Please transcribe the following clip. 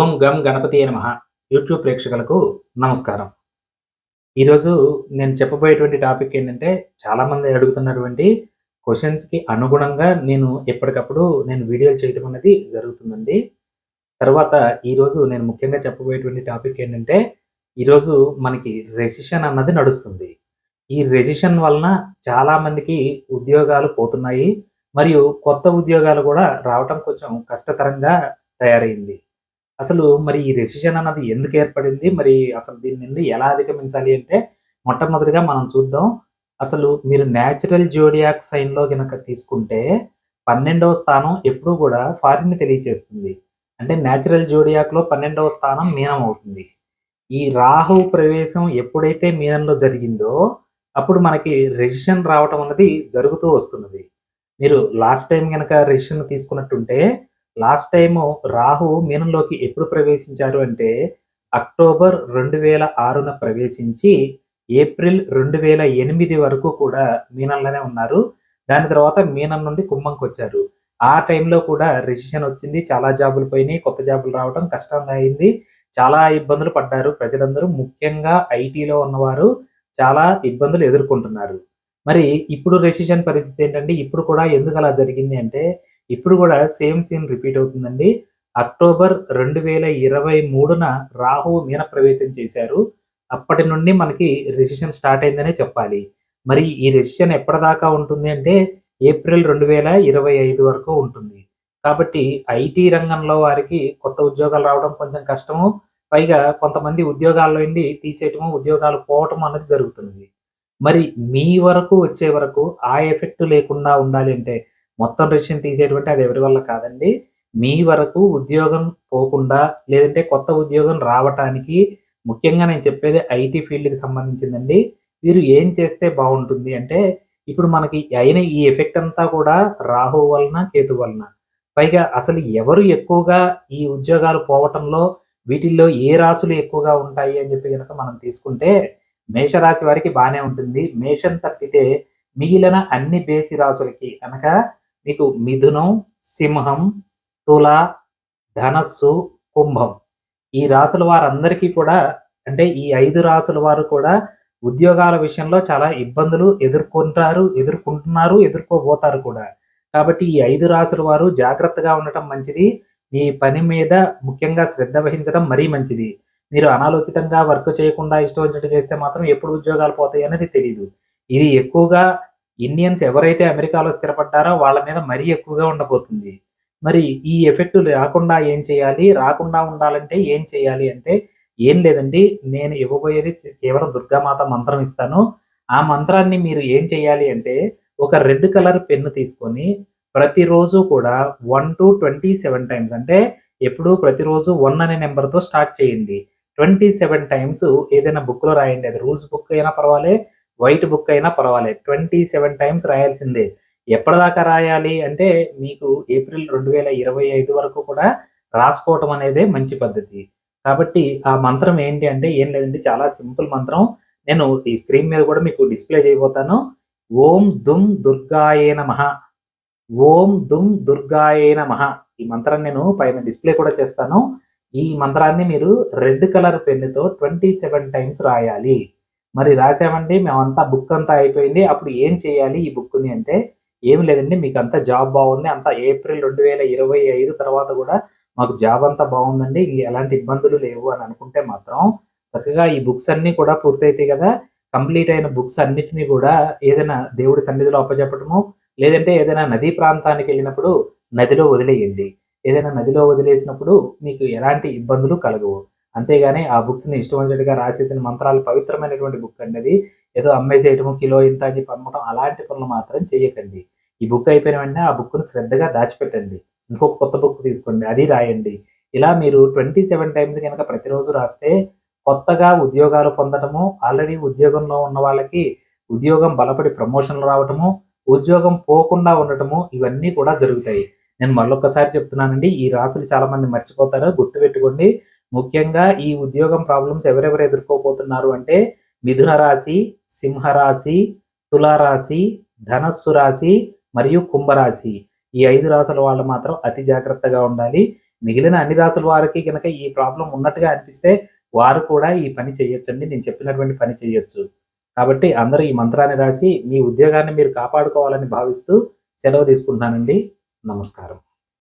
ఓం గం గణపతి నమ. యూట్యూబ్ ప్రేక్షకులకు నమస్కారం. ఈరోజు నేను చెప్పబోయేటువంటి టాపిక్ ఏంటంటే చాలామంది అడుగుతున్నటువంటి క్వశ్చన్స్కి అనుగుణంగా నేను ఎప్పటికప్పుడు నేను వీడియోలు చేయటం అనేది జరుగుతుందండి. తర్వాత ఈరోజు నేను ముఖ్యంగా చెప్పబోయేటువంటి టాపిక్ ఏంటంటే ఈరోజు మనకి రెసిషన్ అన్నది నడుస్తుంది. ఈ రెసిషన్ వలన చాలామందికి ఉద్యోగాలు పోతున్నాయి. మరియు కొత్త ఉద్యోగాలు కూడా రావటం కొంచెం కష్టతరంగా తయారైంది. అసలు మరి ఈ రెసిషన్ అన్నది ఎందుకు ఏర్పడింది? మరి అసలు దీని నుండి ఎలా అధిగమించాలి అంటే మొట్టమొదటిగా మనం చూద్దాం. అసలు మీరు న్యాచురల్ జోడియాక్ సైన్లో కనుక తీసుకుంటే పన్నెండవ స్థానం ఎప్పుడూ కూడా ఫారిన్ తెలియచేస్తుంది. అంటే న్యాచురల్ జోడియాక్లో పన్నెండవ స్థానం మీనం అవుతుంది. ఈ రాహు ప్రవేశం ఎప్పుడైతే మీనంలో జరిగిందో అప్పుడు మనకి రెసిషన్ రావటం అన్నది జరుగుతూ వస్తున్నది. మీరు లాస్ట్ టైం కనుక రెసిషన్ తీసుకున్నట్టుంటే లాస్ట్ టైం రాహు మీనంలోకి ఎప్పుడు ప్రవేశించారు అంటే అక్టోబర్ రెండు వేల ఆరున ప్రవేశించి ఏప్రిల్ రెండు వేల ఎనిమిది వరకు కూడా మీనంలోనే ఉన్నారు. దాని తర్వాత మీనం నుండి కుంభంకి వచ్చారు. ఆ టైంలో కూడా రెసిషన్ వచ్చింది. చాలా జాబులు పోయినాయి. కొత్త జాబులు రావడం కష్టంగా అయింది. చాలా ఇబ్బందులు పడ్డారు ప్రజలందరూ. ముఖ్యంగా ఐటీలో ఉన్నవారు చాలా ఇబ్బందులు ఎదుర్కొంటున్నారు. మరి ఇప్పుడు రెసిషన్ పరిస్థితి ఏంటంటే ఇప్పుడు కూడా ఎందుకు అలా జరిగింది అంటే ఇప్పుడు కూడా సేమ్ సీన్ రిపీట్ అవుతుందండి. అక్టోబర్ రెండు వేల ఇరవై మూడున రాహు మీన ప్రవేశం చేశారు. అప్పటి నుండి మనకి రెసిషన్ స్టార్ట్ అయిందనే చెప్పాలి. మరి ఈ రెసిషన్ ఎప్పటిదాకా ఉంటుంది అంటే ఏప్రిల్ రెండు వేల ఇరవై ఐదు వరకు ఉంటుంది. కాబట్టి ఐటీ రంగంలో వారికి కొత్త ఉద్యోగాలు రావడం కొంచెం కష్టము. పైగా కొంతమంది ఉద్యోగాల్లో నుండి తీసేయటము ఉద్యోగాలు పోవటం అన్నది జరుగుతుంది. మరి మీ వరకు వచ్చే వరకు ఆ ఎఫెక్ట్ లేకుండా ఉండాలి అంటే మొత్తం రెసిషన్ తీసేటువంటి అది ఎవరి వల్ల కాదండి. మీ వరకు ఉద్యోగం పోకుండా లేదంటే కొత్త ఉద్యోగం రావటానికి ముఖ్యంగా నేను చెప్పేది ఐటీ ఫీల్డ్కి సంబంధించిందండి. వీరు ఏం చేస్తే బాగుంటుంది అంటే ఇప్పుడు మనకి అయిన ఈ ఎఫెక్ట్ అంతా కూడా రాహు వలన కేతు వలన. పైగా అసలు ఎవరు ఎక్కువగా ఈ ఉద్యోగాలు పోవటంలో వీటిల్లో ఏ రాసులు ఎక్కువగా ఉంటాయి అని చెప్పి కనుక మనం తీసుకుంటే మేషరాశి వారికి బాగానే ఉంటుంది. మేషం తప్పితే మిగిలిన అన్ని బేసి రాసులకి అనగా మీకు మిథునం సింహం తుల ధనస్సు కుంభం. ఈ రాసుల వారందరికీ కూడా అంటే ఈ ఐదు రాసుల వారు కూడా ఉద్యోగాల విషయంలో చాలా ఇబ్బందులు ఎదుర్కొంటారు ఎదుర్కొంటున్నారు ఎదుర్కోబోతారు కూడా. కాబట్టి ఈ ఐదు రాసుల వారు జాగ్రత్తగా ఉండటం మంచిది. మీ పని మీద ముఖ్యంగా శ్రద్ధ వహించడం మరీ మంచిది. మీరు అనాలోచితంగా వర్క్ చేయకుండా ఇష్టం వచ్చినట్టు చేస్తే మాత్రం ఎప్పుడు ఉద్యోగాలు పోతాయి అనేది తెలియదు ఇది ఎక్కువగా ఇండియన్స్ ఎవరైతే అమెరికాలో స్థిరపడ్డారో వాళ్ళ మీద మరీ ఎక్కువగా ఉండబోతుంది. మరి ఈ ఎఫెక్ట్ రాకుండా ఏం చేయాలి? రాకుండా ఉండాలంటే ఏం చేయాలి అంటే ఏం లేదండి నేను ఇవ్వబోయేది కేవలం దుర్గామాత మంత్రం ఇస్తాను. ఆ మంత్రాన్ని మీరు ఏం చేయాలి అంటే ఒక రెడ్ కలర్ పెన్ను తీసుకొని ప్రతిరోజు కూడా one to twenty seven times అంటే ఎప్పుడు ప్రతిరోజు వన్ అనే నెంబర్తో స్టార్ట్ చేయండి. ట్వంటీ సెవెన్ టైమ్స్ ఏదైనా బుక్లో రాయండి. అది రూల్స్ బుక్ అయినా పర్వాలే వైట్ బుక్ అయినా పర్వాలేదు. ట్వంటీ సెవెన్ టైమ్స్ రాయాల్సిందే. ఎప్పటిదాకా రాయాలి అంటే మీకు ఏప్రిల్ రెండు వేల ఇరవై ఐదు వరకు కూడా రాసుకోవటం అనేదే మంచి పద్ధతి. కాబట్టి ఆ మంత్రం ఏంటి అంటే ఏం లేదంటే చాలా సింపుల్ మంత్రం. నేను ఈ స్క్రీన్ మీద కూడా మీకు డిస్ప్లే చేయబోతాను. ఓం దుమ్ దుర్గాయే నమ. ఓం దుమ్ దుర్గాయే నమ. ఈ మంత్రాన్ని నేను పైన డిస్ప్లే కూడా చేస్తాను. ఈ మంత్రాన్ని మీరు రెడ్ కలర్ పెన్నుతో ట్వంటీ సెవెన్ టైమ్స్ రాయాలి. మరి రాసామండి మేమంతా బుక్ అంతా అయిపోయింది. అప్పుడు ఏం చేయాలి ఈ బుక్ని అంటే ఏం లేదండి మీకు అంతా జాబ్ బాగుంది. అంతా ఏప్రిల్ రెండు వేల ఇరవై ఐదు తర్వాత కూడా మాకు జాబ్ అంతా బాగుందండి. ఎలాంటి ఇబ్బందులు లేవు అని అనుకుంటే మాత్రం చక్కగా ఈ బుక్స్ అన్నీ కూడా పూర్తయితాయి కదా. కంప్లీట్ అయిన బుక్స్ అన్నిటినీ కూడా ఏదైనా దేవుడి సన్నిధిలో అప్పచెప్పటము లేదంటే ఏదైనా నదీ ప్రాంతానికి వెళ్ళినప్పుడు నదిలో వదిలేయండి. ఏదైనా నదిలో వదిలేసినప్పుడు మీకు ఎలాంటి ఇబ్బందులు కలగవు. అంతేగాని ఆ బుక్స్ని ఇష్టమైనట్టుగా రాసేసిన మంత్రాలు పవిత్రమైనటువంటి బుక్ అనేది ఏదో అమ్మేసేయటము కిలో ఇంత అని చెప్పి అమ్మటం అలాంటి పనులు మాత్రం చేయకండి. ఈ బుక్ అయిపోయిన వెంటనే ఆ బుక్ను శ్రద్ధగా దాచిపెట్టండి. ఇంకొక కొత్త బుక్ తీసుకోండి అది రాయండి. ఇలా మీరు ట్వంటీ సెవెన్ టైమ్స్ కనుక ప్రతిరోజు రాస్తే కొత్తగా ఉద్యోగాలు పొందటము ఆల్రెడీ ఉద్యోగంలో ఉన్న వాళ్ళకి ఉద్యోగం బలపడి ప్రమోషన్లు రావటము ఉద్యోగం పోకుండా ఉండటము ఇవన్నీ కూడా జరుగుతాయి. నేను మళ్ళొక్కసారి చెప్తున్నానండి ఈ రాసులు చాలామంది మర్చిపోతారు గుర్తుపెట్టుకోండి. ముఖ్యంగా ఈ ఉద్యోగం ప్రాబ్లమ్స్ ఎవరెవరు ఎదుర్కోబోతున్నారు అంటే మిథున రాశి సింహరాశి తులారాశి ధనస్సు రాశి మరియు కుంభరాశి. ఈ ఐదు రాసుల వాళ్ళు మాత్రం అతి జాగ్రత్తగా ఉండాలి. మిగిలిన అన్ని రాసుల వారికి కనుక ఈ ప్రాబ్లం ఉన్నట్టుగా అనిపిస్తే వారు కూడా ఈ పని చేయొచ్చండి. నేను చెప్పినటువంటి పని చేయొచ్చు. కాబట్టి అందరూ ఈ మంత్రాన్ని రాసి మీ ఉద్యోగాన్ని మీరు కాపాడుకోవాలని భావిస్తూ సెలవు తీసుకుంటున్నానండి. నమస్కారం.